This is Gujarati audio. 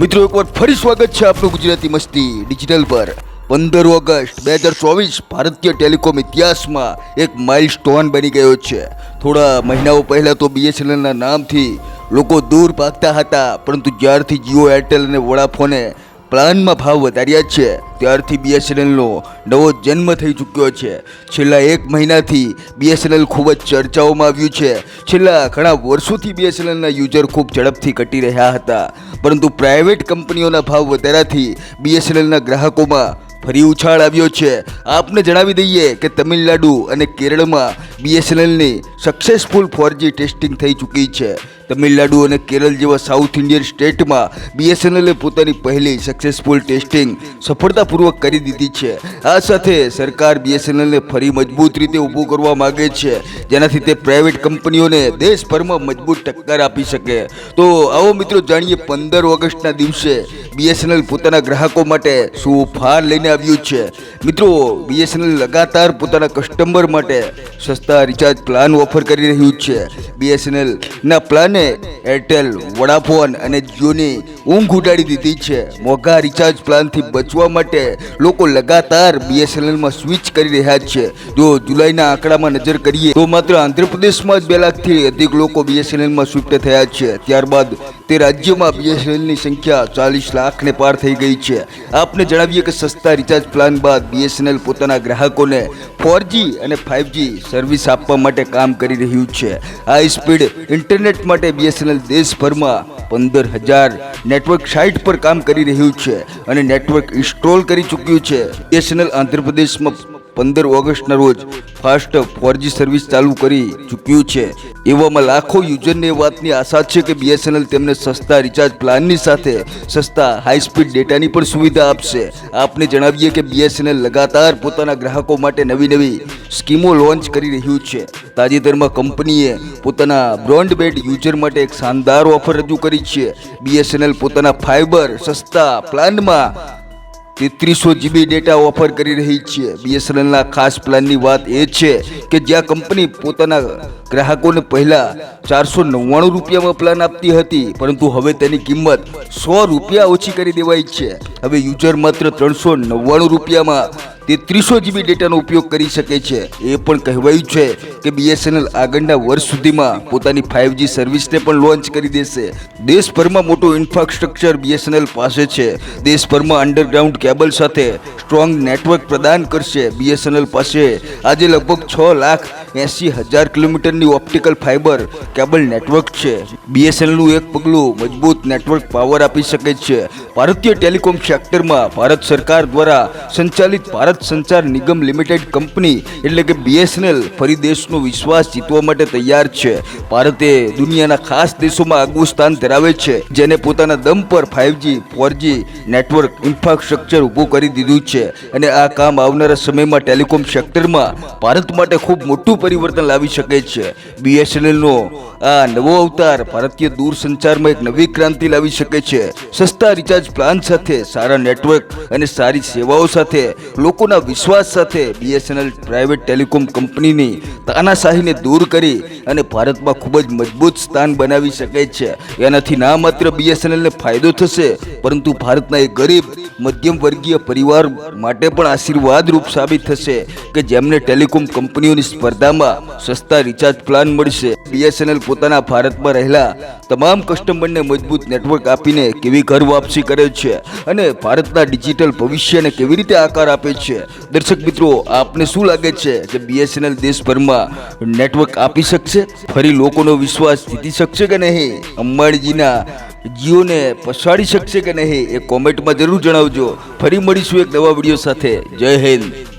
મિત્રો, એકવાર ફરી સ્વાગત છે આપણું ગુજરાતી મસ્તી ડિજિટલ પર. પંદર ઓગસ્ટ બે હજાર ચોવીસ, ભારતીય ટેલિકોમ ઇતિહાસમાં એક માઇલ સ્ટોન બની ગયો છે. થોડા મહિનાઓ પહેલાં તો બીએસએનએલના નામથી લોકો દૂર ભાગતા હતા, પરંતુ જ્યારથી જીઓ એરટેલ અને વોડાફોને પ્લાનમાં ભાવ વધાર્યા છે. ત્યારથી બીએસએનએલનો નવો જન્મ થઈ ચૂક્યો છે. છેલ્લા એક મહિનાથી બીએસએનએલ ખૂબ જ ચર્ચાઓમાં આવ્યું છે. છેલ્લા ઘણા વર્ષોથી બીએસએનએલના યુઝર ખૂબ ઝડપથી ઘટી રહ્યા હતા. પરંતુ પ્રાઇવેટ કંપનીઓના ભાવ વધારાથી બીએસએનએલના ગ્રાહકોમાં ફરી ઉછાળ આવ્યો છે. આપને જણાવી દઈએ કે તમિલનાડુ અને કેરળમાં બીએસએનએલની સક્સેસફુલ ફોરજી ટેસ્ટિંગ થઈ ચૂકી છે. તમિલનાડુ અને કેરળ જેવા સાઉથ ઇન્ડિયન સ્ટેટમાં બીએસએનએલે પોતાની પહેલી સક્સેસફુલ ટેસ્ટિંગ સફળતાપૂર્વક કરી દીધી છે. આ સાથે સરકાર બીએસએનએલને ફરી મજબૂત રીતે ઊભું કરવા માગે છે. જેનાથી તે પ્રાઇવેટ કંપનીઓને દેશભરમાં મજબૂત ટક્કર આપી શકે. તો આવો મિત્રો, જાણીએ પંદર ઓગસ્ટના દિવસે બીએસએનએલ પોતાના ગ્રાહકો માટે શું ફાર લઈને આવ્યું છે. મિત્રો બીએસએનએલ લગાતાર પોતાના કસ્ટમર માટે સસ્તા રિચાર્જ પ્લાન ઓફર કરી રહ્યું છે. બીએસએનએલના પ્લાને એરટેલ વોડાફોન અને જીઓની ઊંઘ ઉડાડી દીધી છે. મોંઘા રિચાર્જ પ્લાનથી બચવા માટે લોકો લગાતાર બીએસએનએલમાં સ્વિચ કરી રહ્યા છે. જો જુલાઈના આંકડામાં નજર કરીએ તો માત્ર આંધ્રપ્રદેશમાં જ બે લાખથી અધિક લોકો બીએસએનએલમાં શિફ્ટ થયા છે. ત્યારબાદ તે રાજ્યમાં બીએસએનએલની સંખ્યા ચાલીસ લાખને પાર થઈ ગઈ છે. આપને જણાવીએ કે સસ્તા રિચાર્જ પ્લાન બાદ બીએસએનએલ પોતાના ગ્રાહકોને ફોરજી અને ફાઇવજી સર્વિસ આપવા માટે કામ કરી રહ્યું છે. હાઈ સ્પીડ ઇન્ટરનેટ માટે બીએસએનએલ દેશભરમાં પંદર હજાર નેટવર્ક સાઇટ પર કામ કરી રહ્યું છે અને નેટવર્ક ઇન્સ્ટોલ કરી ચૂક્યું છે. બીએસએનએલ આંધ્રપ્રદેશમાં પંદર ઓગસ્ટના રોજ ફાસ્ટ ફોરજી સર્વિસ ચાલુ કરી ચૂક્યું છે. એવામાં લાખો યુઝરને એ વાતની આશા છે કે બીએસએનએલ તેમને સસ્તા રિચાર્જ પ્લાનની સાથે સસ્તા હાઈ સ્પીડ ડેટાની પણ સુવિધા આપશે. આપને જણાવીએ કે બીએસએનએલ લગાતાર પોતાના ગ્રાહકો માટે નવી નવી સ્કીમો લોન્ચ કરી રહ્યું છે. તાજેતરમાં કંપનીએ પોતાના બ્રોડબેન્ડ યુઝર માટે એક શાનદાર ઓફર રજૂ કરી છે. બીએસએનએલ પોતાના ફાઇબર સસ્તા પ્લાનમાં તેત્રીસો જીબી ડેટા ઓફર કરી રહી છે. બીએસએનએલના ખાસ પ્લાનની વાત એ છે કે જ્યાં કંપની પોતાના ગ્રાહકોને પહેલા ચારસો નવ્વાણું રૂપિયામાં પ્લાન આપતી હતી, પરંતુ હવે તેની કિંમત સો રૂપિયા ઓછી કરી દેવાઈ છે. હવે યુઝર માત્ર ત્રણસો નવ્વાણું રૂપિયામાં તેત્રીસો જીબી ડેટાનો ઉપયોગ કરી શકે છે. એ પણ કહેવાયું છે કે બીએસએનએલ આગળના વર્ષ સુધીમાં પોતાની ફાઇવજી સર્વિસને પણ લોન્ચ કરી દેશે. દેશભરમાં મોટું ઇન્ફ્રાસ્ટ્રક્ચર બીએસએનએલ પાસે છે. દેશભરમાં અંડરગ્રાઉન્ડ કેબલ સાથે સ્ટ્રોંગ નેટવર્ક પ્રદાન કરશે. બીએસએનએલ પાસે આજે લગભગ છ લાખ એંસી હજાર કિલોમીટરની ઓપ્ટિકલ ફાઇબર કેબલ નેટવર્ક છે. બીએસએનએલનું એક પગલું મજબૂત નેટવર્ક પાવર આપી શકે છે. ભારતીય ટેલિકોમ સેક્ટરમાં ભારત સરકાર દ્વારા સંચાલિત ભારત સંચાર નિગમ લિમિટેડ કંપની એટલે કે બીએસએનએલ ફરી દેશનો વિશ્વાસ જીતવા માટે તૈયાર છે. ભારતે દુનિયાના ખાસ દેશોમાં આગવું સ્થાન ધરાવે છે, જેને પોતાના દમ પર ફાઇવજી ફોરજી નેટવર્ક ઇન્ફ્રાસ્ટ્રક્ચર ઊભું કરી દીધું છે. અને આ કામ આવનારા સમયમાં ટેલિકોમ સેક્ટરમાં ભારત માટે ખૂબ મોટું પરિવર્તન લાવી શકે છે. બીએસએનએલનો આ નવો અવતાર ભારતીય દૂરસંચારમાં એક નવી ક્રાંતિ લાવી શકે છે. સસ્તા રિચાર્જ પ્લાન સાથે, સારા નેટવર્ક અને સારી સેવાઓ સાથે, લોકોના વિશ્વાસ સાથે બીએસએનએલ પ્રાઇવેટ ટેલિકોમ કંપનીની તાનાશાહીને દૂર કરી અને ભારતમાં ખૂબ જ મજબૂત સ્થાન બનાવી શકે છે. એનાથી ના માત્ર બીએસએનએલને ફાયદો થશે, પરંતુ ભારતના એક ગરીબ, મધ્યમ વર્ગીય પરિવાર માટે પણ આશીર્વાદરૂપ સાબિત થશે કે જેમને ટેલિકોમ કંપનીઓની સ્પર્ધામાં સસ્તા રિચાર્જ પ્લાન મળશે. બીએસએનએલ પોતાના ભારતમાં રહેલા તમામ કસ્ટમરને મજબૂત નેટવર્ક આપીને કેવી ઘર વાપસી કરે છે અને ભારતના ડિજિટલ ભવિષ્યને કેવી રીતે આકાર આપે છે. દર્શક મિત્રો, આપને શું લાગે છે કે બીએસએનએલ દેશભરમાં નેટવર્ક આપી શકશે? ફરી લોકોનો વિશ્વાસ જીતી શકશે કે નહીં? અંબાણીજીના જીઓને પછાડી શકશે કે નહીં? એ કોમેન્ટમાં જરૂર જણાવજો. ફરી મળીશું એક નવા વીડિયો સાથે. જય હિન્દ.